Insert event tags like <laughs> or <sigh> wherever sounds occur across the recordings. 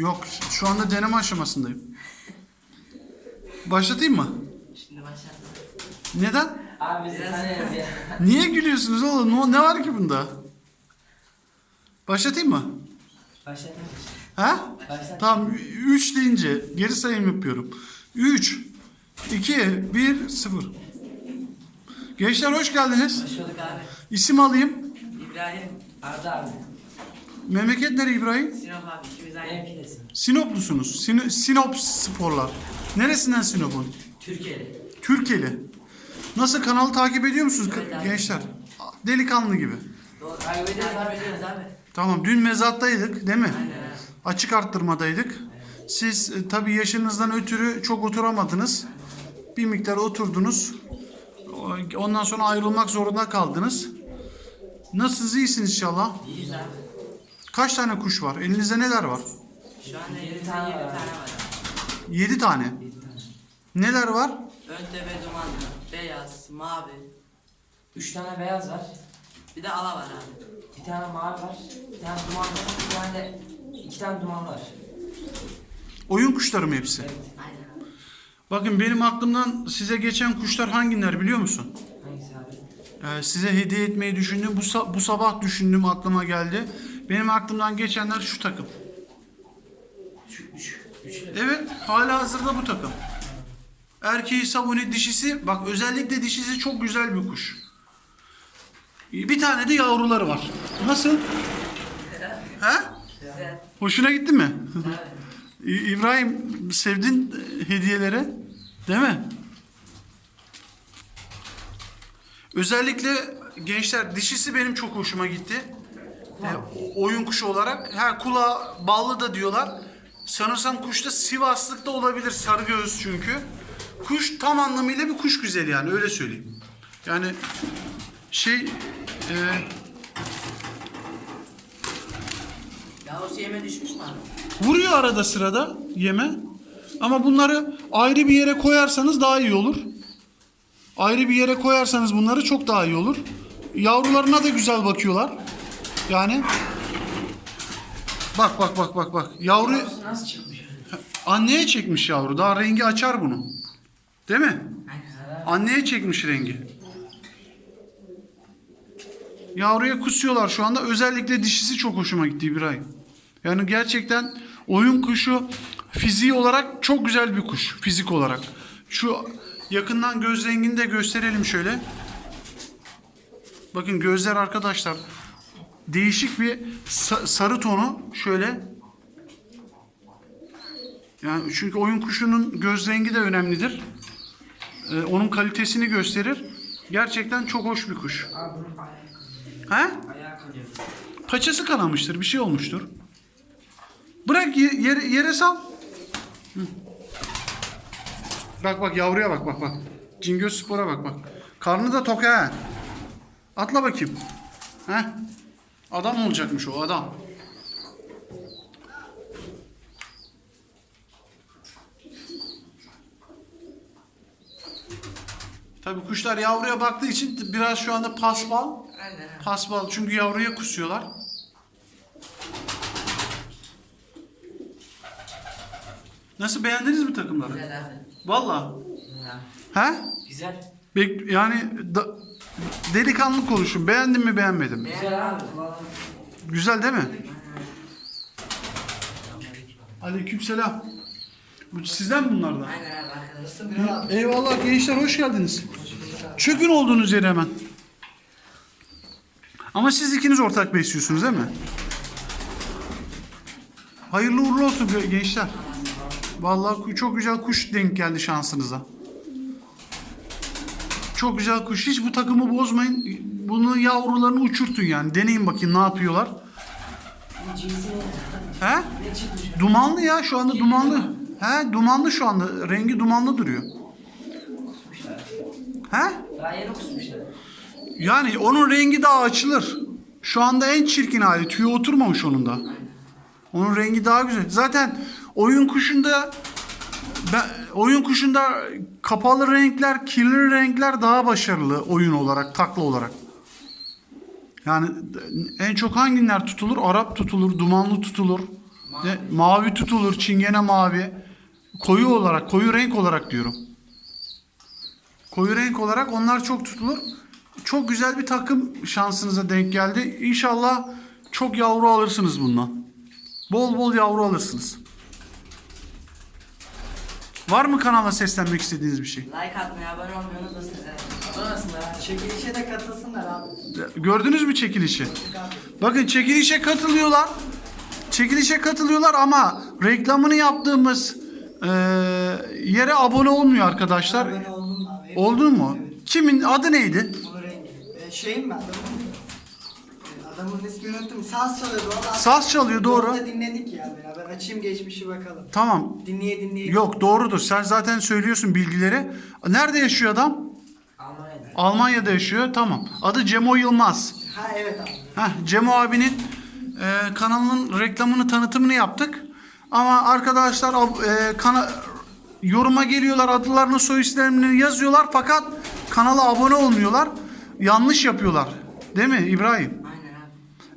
Yok şu anda deneme aşamasındayım. Başlatayım mı? Şimdi başlat. Neden? Abi biz de tanıyoruz ya. <laughs> Niye gülüyorsunuz oğlum? Ne- var ki bunda? Başlatayım mı? Başlatın. Ha? Başlat. Tamam 3 deyince geri sayım yapıyorum. 3 2 1 0 Gençler hoş geldiniz. Hoş bulduk abi. İsim alayım. İbrahim. Arda abi. Memleket nere İbrahim? Sinop abi. İkimiz aynı. Benimkidesin. Sinoplusunuz. Sin- Sinop sporlar. Neresinden Sinop'un? Türkiye'li. Türkiye'li. Nasıl kanalı takip ediyor musunuz Evet abi. gençler? Delikanlı gibi. Doğru. Takip ediyoruz abi. Takip ediyoruz abi. Tamam dün mezattaydık değil mi? Aynen abi. Açık arttırmadaydık. Siz e, tabii yaşınızdan ötürü çok oturamadınız. Bir miktar oturdunuz. O- Ondan sonra ayrılmak zorunda kaldınız. Nasılsınız? iyisiniz inşallah. İyiyiz abi. Kaç tane kuş var? Elinizde neler var? Şu anda 7 Yedi tane, tane 7 var. tane var. 7 tane. Neler var? Ön tepe dumanlı. Beyaz, mavi. Üç tane beyaz var. Bir de ala var abi. Bir tane mavi var. Bir tane duman var. Bir tane de iki tane duman var. Oyun kuşları mı hepsi? Evet. Aynen. Bakın benim aklımdan size geçen kuşlar hangiler biliyor musun? Hangisi abi? Ee, size hediye etmeyi düşündüm. Bu, bu sabah düşündüm aklıma geldi. Benim aklımdan geçenler şu takım. Evet, hala hazırda bu takım. Erkeği sabuni, dişisi, bak özellikle dişisi çok güzel bir kuş. Bir tane de yavruları var. Nasıl? He? Hoşuna gitti mi? <laughs> İbrahim sevdin hediyeleri, değil mi? Özellikle gençler dişisi benim çok hoşuma gitti. O- oyun kuşu olarak. Ha kulağı ballı da diyorlar. Sanırsam kuşta Sivaslıkta olabilir sarı göğüs çünkü. Kuş tam anlamıyla bir kuş güzeli yani öyle söyleyeyim. Yani şey e, Yavrusu yeme düşmüş mü abi? Vuruyor arada sırada yeme. Ama bunları ayrı bir yere koyarsanız daha iyi olur. Ayrı bir yere koyarsanız bunları çok daha iyi olur. Yavrularına da güzel bakıyorlar. Yani Bak bak bak bak bak. Yavru Yavrusu nasıl çıkmış? anneye çekmiş yavru. Daha rengi açar bunu. Değil mi? Anneye çekmiş rengi. Yavruya kusuyorlar şu anda. Özellikle dişisi çok hoşuma gitti İbrahim. Yani gerçekten oyun kuşu fiziği olarak çok güzel bir kuş. Fizik olarak. Şu yakından göz rengini de gösterelim şöyle. Bakın gözler arkadaşlar. Değişik bir sa- sarı tonu. Şöyle. Yani çünkü oyun kuşunun göz rengi de önemlidir. Ee, onun kalitesini gösterir. Gerçekten çok hoş bir kuş. Kanıyor. Paçası kanamıştır, bir şey olmuştur. Bırak ye- yere, yere sal. Hı. Bak bak yavruya bak bak bak. Cingöz Spor'a bak bak. Karnı da tok ha. Atla bakayım. He? Adam olacakmış o adam. Tabii kuşlar yavruya baktığı için biraz şu anda pasbal. Aynen. Pasbal çünkü yavruya kusuyorlar. Nasıl beğendiniz mi takımları? Güzel abi. Valla. He? Güzel. Bek yani da, delikanlı konuşun. Beğendin mi beğenmedin mi? Güzel abi. Güzel değil mi? Aleykümselam. Bu sizden bunlardan? Eyvallah gençler hoş geldiniz. Çökün olduğunuz yere hemen. Ama siz ikiniz ortak besliyorsunuz değil mi? Hayırlı uğurlu olsun ge- gençler. Vallahi çok güzel kuş denk geldi şansınıza. Çok güzel kuş. Hiç bu takımı bozmayın. Bunun yavrularını uçurtun yani. Deneyin bakayım ne yapıyorlar. He? Dumanlı ya şu anda dumanlı. He dumanlı şu anda. Rengi dumanlı duruyor. He? Daha yeni kusmuşlar. Yani onun rengi daha açılır. Şu anda en çirkin hali. Tüyü oturmamış onun da. Onun rengi daha güzel. Zaten oyun kuşunda ben, oyun kuşunda kapalı renkler, kirli renkler daha başarılı oyun olarak, takla olarak. Yani en çok hangiler tutulur? Arap tutulur, dumanlı tutulur. Ne? Mavi tutulur, çingene mavi. Koyu olarak, koyu renk olarak diyorum. Koyu renk olarak onlar çok tutulur. Çok güzel bir takım şansınıza denk geldi. İnşallah çok yavru alırsınız bundan. Bol bol yavru alırsınız. Var mı kanala seslenmek istediğiniz bir şey? Like atmayı, abone olmayı unutmasın. Evet. Abone olsunlar. Çekilişe de katılsınlar abi. Gördünüz mü çekilişi? Bakın çekilişe katılıyorlar. Çekilişe katılıyorlar ama reklamını yaptığımız eee, yere abone olmuyor arkadaşlar. Abone oldum abi. Oldun mu? Kimin adı neydi? Ee, şeyim mi adamın? İsmini unuttum. Saz çalıyordu. da- Saz çalıyor, doğru. Yolda dinledik ya beraber. Açayım geçmişi bakalım. Tamam. Dinleye dinleye. Yok doğrudur. Sen zaten söylüyorsun bilgileri. Nerede yaşıyor adam? Almanya'da. Almanya'da yaşıyor. Tamam. Adı Cemo Yılmaz. Ha evet abi. Heh, Cemo abinin e, kanalının reklamını tanıtımını yaptık. Ama arkadaşlar e, kana- yoruma geliyorlar adlarını soy isimlerini yazıyorlar fakat kanala abone olmuyorlar. Yanlış yapıyorlar. Değil mi İbrahim?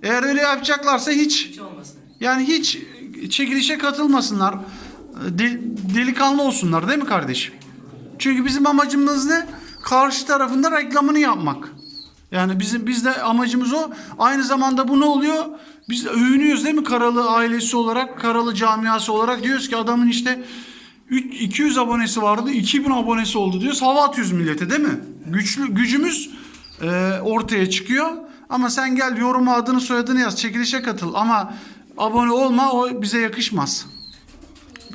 Eğer öyle yapacaklarsa hiç Hiç olmasın. yani hiç çekilişe katılmasınlar. De- delikanlı olsunlar değil mi kardeşim? Çünkü bizim amacımız ne? Karşı tarafında reklamını yapmak. Yani bizim biz de amacımız o. Aynı zamanda bu ne oluyor? Biz övünüyoruz değil mi Karalı ailesi olarak, Karalı camiası olarak diyoruz ki adamın işte üç- 200 abonesi vardı, 2000 abonesi oldu diyoruz. Hava atıyoruz millete değil mi? Güçlü gücümüz e, ortaya çıkıyor. Ama sen gel yoruma adını soyadını yaz, çekilişe katıl ama abone olma o bize yakışmaz.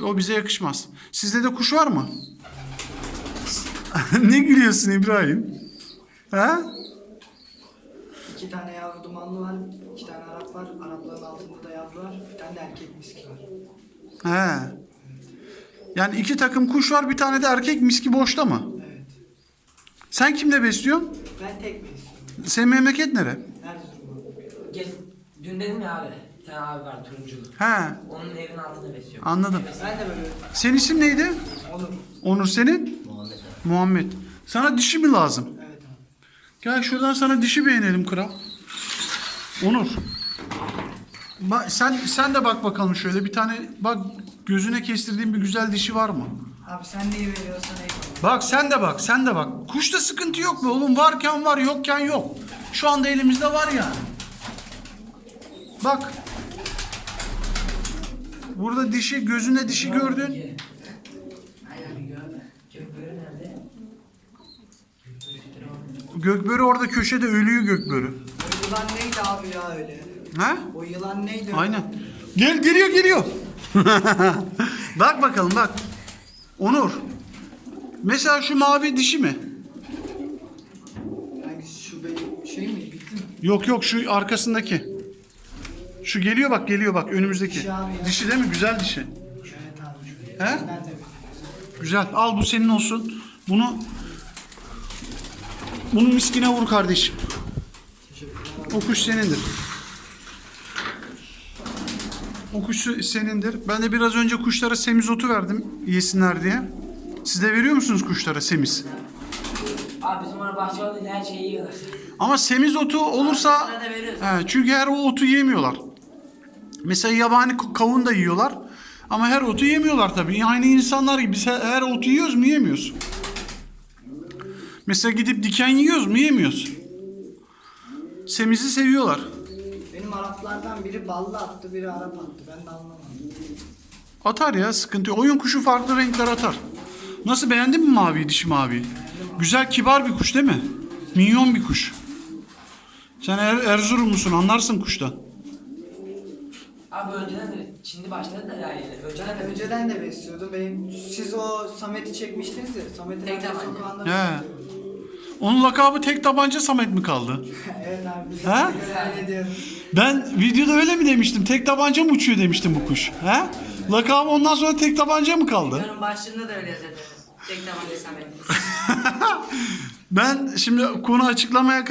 O bize yakışmaz. Sizde de kuş var mı? <laughs> ne gülüyorsun İbrahim? Ha? İki tane yavru dumanlı var. iki tane Arap var. Arapların altında da yavru var. Bir tane de erkek miski var. He. Yani iki takım kuş var, bir tane de erkek miski boşta mı? Evet. Sen kimle besliyorsun? Ben tek istiyorum? Senin memleket nere? Erzurum'da. Gel, dün dedim ya abi. Bir tane abi var turunculu. He. Onun evinin altında besliyor. Anladım. Ben de böyle Senin isim neydi? olur. Onur senin? Muhammed. Sana dişi mi lazım? Evet abi. Gel şuradan sana dişi beğenelim kral. Onur. Ba- sen sen de bak bakalım şöyle bir tane bak gözüne kestirdiğin bir güzel dişi var mı? Abi sen neyi veriyorsan eyvallah. Bak sen de bak sen de bak. Kuşta sıkıntı yok mu oğlum? Varken var yokken yok. Şu anda elimizde var yani. Bak. Burada dişi gözüne dişi gördün. Aynen bir gördüm. Gökbörü nerede? Gökbörü orada köşede ölüyor gökbörü. O yılan neydi abi ya öyle? Ha? O yılan neydi? Aynen. Gel geliyor geliyor. <laughs> bak bakalım bak. Onur. Mesela şu mavi dişi mi? Hangisi şu benim şey mi? Bitti mi? Yok yok şu arkasındaki. Şu geliyor bak geliyor bak önümüzdeki. Dişi abi ya. Dişi değil mi? Güzel dişi. Evet abi. He? Güzel. Al bu senin olsun. Bunu bunun miskine vur kardeşim. O kuş senindir. O kuş senindir. Ben de biraz önce kuşlara semizotu verdim yesinler diye. Siz de veriyor musunuz kuşlara semiz? Abi bizim orada bahçe olduğu her şeyi yiyorlar. Ama semizotu olursa da veriyoruz. He, çünkü her o otu yemiyorlar. Mesela yabani kavun da yiyorlar. Ama her otu yemiyorlar tabii. Aynı insanlar gibi. Biz her, her otu yiyoruz mu? Yemiyoruz. Mesela gidip diken yiyoruz mu? Yemiyoruz. Semizi seviyorlar. Araplardan biri ballı attı, biri Arap attı. Ben de anlamadım. Atar ya sıkıntı yok. Oyun kuşu farklı renkler atar. Nasıl beğendin mi maviyi dişi maviyi? Güzel kibar bir kuş değil mi? Minyon bir kuş. Sen er Erzurumlusun anlarsın kuştan. Abi önceden de şimdi başladı da ya yine. Önceden de önceden de besliyordum. Benim, siz o Samet'i çekmiştiniz ya. Samet'in Tek arka tabanca. sokağında He. besliyordum. Onun lakabı tek tabanca Samet mi kaldı? <laughs> evet abi. Biz Ha? Ben videoda öyle mi demiştim? Tek tabanca mı uçuyor demiştim bu kuş. He? Lakabı ondan sonra tek tabanca mı kaldı? Videonun başlığında da öyle yazıyordu. Tek tabanca Samet. <laughs> Ben şimdi konu açıklamaya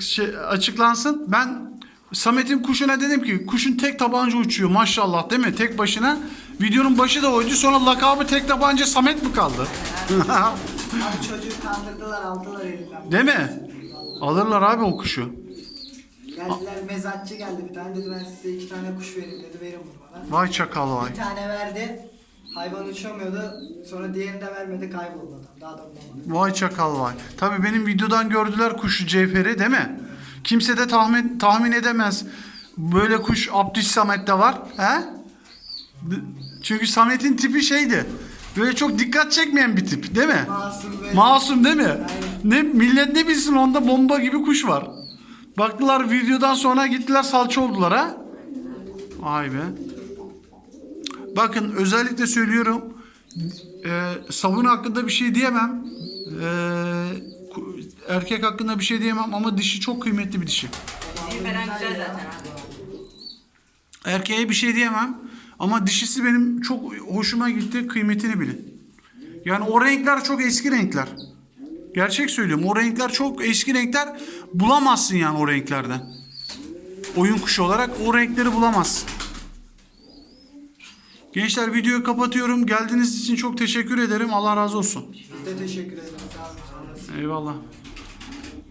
şey, açıklansın. Ben Samet'in kuşuna dedim ki kuşun tek tabanca uçuyor maşallah değil mi? Tek başına. Videonun başı da oydu. Sonra lakabı tek tabanca Samet mi kaldı? <laughs> Abi çocuğu kandırdılar, aldılar elinden. değil mi? Alırlar abi o kuşu. Geldiler mezatçı geldi bir tane dedi ben size iki tane kuş vereyim dedi verin bunu bana. Vay çakal vay. Bir tane verdi. Hayvan uçamıyordu. Sonra diğerini de vermedi kayboldu adam. Daha da bulamadı. Vay çakal vay. Tabii benim videodan gördüler kuşu Cevher'i değil mi? Kimse de tahmin tahmin edemez. Böyle kuş Abdüs Samet'te var. He? Çünkü Samet'in tipi şeydi. Böyle çok dikkat çekmeyen bir tip değil mi? Masum böyle. Masum değil mi? Aynen. Ne millet ne bilsin onda bomba gibi kuş var. Baktılar videodan sonra gittiler salça oldular ha. Vay be. Bakın özellikle söylüyorum. E, savun hakkında bir şey diyemem. E, erkek hakkında bir şey diyemem ama dişi çok kıymetli bir dişi. Fiziği falan güzel zaten abi. Erkeğe bir şey diyemem ama dişisi benim çok hoşuma gitti. Kıymetini bilin. Yani o renkler çok eski renkler. Gerçek söylüyorum. O renkler çok eski renkler. Bulamazsın yani o renklerden. Oyun kuşu olarak o renkleri bulamazsın. Gençler videoyu kapatıyorum. Geldiğiniz için çok teşekkür ederim. Allah razı olsun. Biz de teşekkür ederiz. Eyvallah.